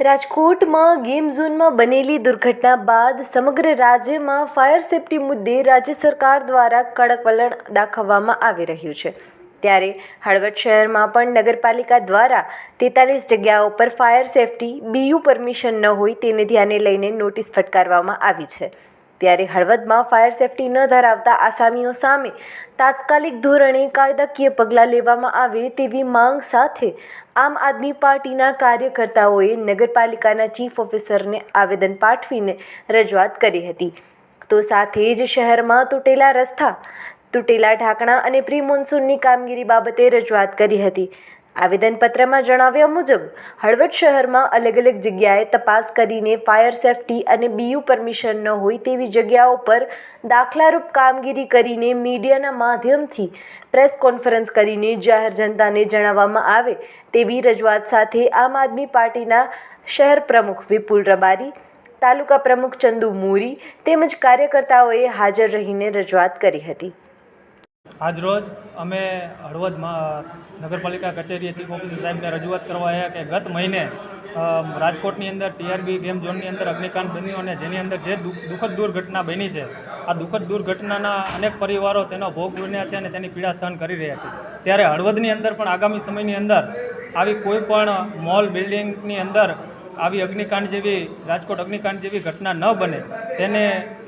રાજકોટમાં ગેમ ઝોનમાં બનેલી દુર્ઘટના બાદ સમગ્ર રાજ્યમાં ફાયર સેફટી મુદ્દે રાજ્ય સરકાર દ્વારા કડક વલણ દાખવવામાં આવી રહ્યું છે. ત્યારે હળવદ શહેરમાં પણ નગરપાલિકા દ્વારા તેતાલીસ જગ્યાઓ પર ફાયર સેફટી બીયુ પરમિશન ન હોય તેને ધ્યાને લઈને નોટિસ ફટકારવામાં આવી છે. ત્યારે હળવદમાં ફાયર સેફટી ન ધરાવતા આસામીઓ સામે તાત્કાલિક ધોરણે કાયદાકીય પગલાં લેવામાં આવે તેવી માંગ સાથે આમ આદમી પાર્ટીના કાર્યકર્તાઓએ નગરપાલિકાના ચીફ ઓફિસરને આવેદન પાઠવીને રજૂઆત કરી હતી. તો સાથે જ શહેરમાં તૂટેલા રસ્તા, તૂટેલા ઢાંકણા અને પ્રી મોન્સૂનની કામગીરી બાબતે રજૂઆત કરી હતી. આવેદનપત્રમાં જણાવ્યા મુજબ, હળવદ શહેરમાં અલગ અલગ જગ્યાએ તપાસ કરીને ફાયર સેફટી અને બીયુ પરમિશન ન હોય તેવી જગ્યાઓ પર દાખલારૂપ કામગીરી કરીને મીડિયાના માધ્યમથી પ્રેસ કોન્ફરન્સ કરીને જાહેર જનતાને જણાવવામાં આવે તેવી રજૂઆત સાથે આમ આદમી પાર્ટીના શહેર પ્રમુખ વિપુલ રબારી, તાલુકા પ્રમુખ ચંદુ મોરી તેમજ કાર્યકર્તાઓએ હાજર રહીને રજૂઆત કરી હતી. આજરોજ અમે હળવદમાં નગરપાલિકા કચેરીએ ચીફ ઓફિસર સાહેબને રજૂઆત કરવા આવ્યા કે ગત મહિને રાજકોટની અંદર ટીઆરબી ગેમ ઝોનની અંદર અગ્નિકાંડ બન્યું અને જેની અંદર જે દુઃખદ દુર્ઘટના બની છે, આ દુઃખદ દુર્ઘટનાના અનેક પરિવારો તેનો ભોગ બન્યા છે અને તેની પીડા સહન કરી રહ્યા છે. ત્યારે હળવદની અંદર પણ આગામી સમયની અંદર આવી કોઈ પણ મોલ બિલ્ડિંગની અંદર આવી અગ્નિકાંડ જેવી, રાજકોટ અગ્નિકાંડ જેવી ઘટના ન બને. તેને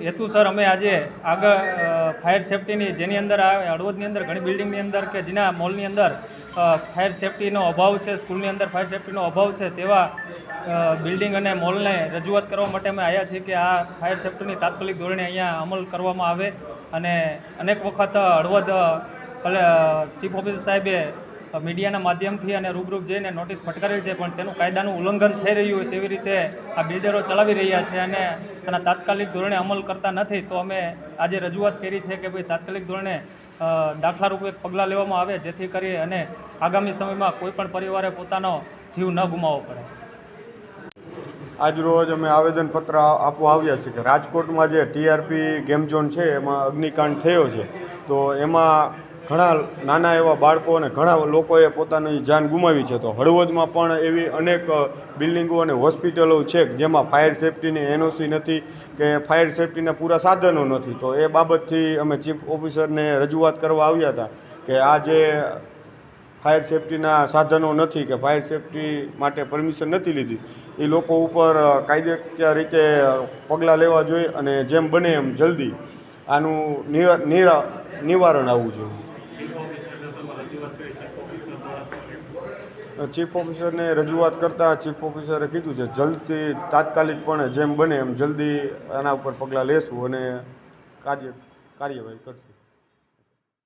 હેતુસર અમે આજે આગળ ફાયર સેફટીની જેની અંદર આ હળવદની અંદર ઘણી બિલ્ડિંગની અંદર કે જેના મોલની અંદર ફાયર સેફટીનો અભાવ છે, સ્કૂલની અંદર ફાયર સેફટીનો અભાવ છે, તેવા બિલ્ડિંગ અને મોલને રજૂઆત કરવા માટે અમે આવ્યા છીએ કે આ ફાયર સેફટીની તાત્કાલિક ધોરણે અહીંયા અમલ કરવામાં આવે અને અનેક વખત હળવદ ચીફ ઓફિસર સાહેબે મીડિયાના માધ્યમથી અને રૂબરૂપ જઈને નોટિસ ફટકારેલ છે, પણ તેનું કાયદાનું ઉલ્લંઘન થઈ રહ્યું હોય તેવી રીતે આ બિલ્ડરો ચલાવી રહ્યા છે અને તેના તાત્કાલિક ધોરણે અમલ કરતા નથી. તો અમે આજે રજૂઆત કરી છે કે ભાઈ તાત્કાલિક ધોરણે દાખલારૂપે દાખલા રૂપે પગલાં લેવામાં આવે જેથી કરી અને આગામી સમયમાં કોઈપણ પરિવારે પોતાનો જીવ ન ગુમાવવો પડે. આજરોજ અમે આવેદનપત્ર આપવા આવ્યા છીએ કે રાજકોટમાં જે ટીઆરપી ગેમ ઝોન છે, એમાં અગ્નિકાંડ થયો છે. તો એમાં ઘણા નાના એવા બાળકો અને ઘણા લોકોએ પોતાની જાન ગુમાવી છે. તો હળવદમાં પણ એવી અનેક બિલ્ડિંગો અને હોસ્પિટલો છે જેમાં ફાયર સેફ્ટીની એનઓસી નથી કે ફાયર સેફટીના પૂરા સાધનો નથી. તો એ બાબતથી અમે ચીફ ઓફિસરને રજૂઆત કરવા આવ્યા હતા કે આ જે ફાયર સેફટીના સાધનો નથી કે ફાયર સેફટી માટે પરમિશન નથી લીધી, એ લોકો ઉપર કાયદેકીય રીતે પગલાં લેવા જોઈએ અને જેમ બને એમ જલ્દી આનું નિવારણ આવવું જોઈએ. ચીફ ઓફિસરને રજૂઆત કરતાં ચીફ ઓફિસરે કીધું છે જલ્દથી તાત્કાલિકપણે જેમ બને એમ જલ્દી આના ઉપર પગલાં લેશું અને કાર્ય કાર્યવાહી કરશું.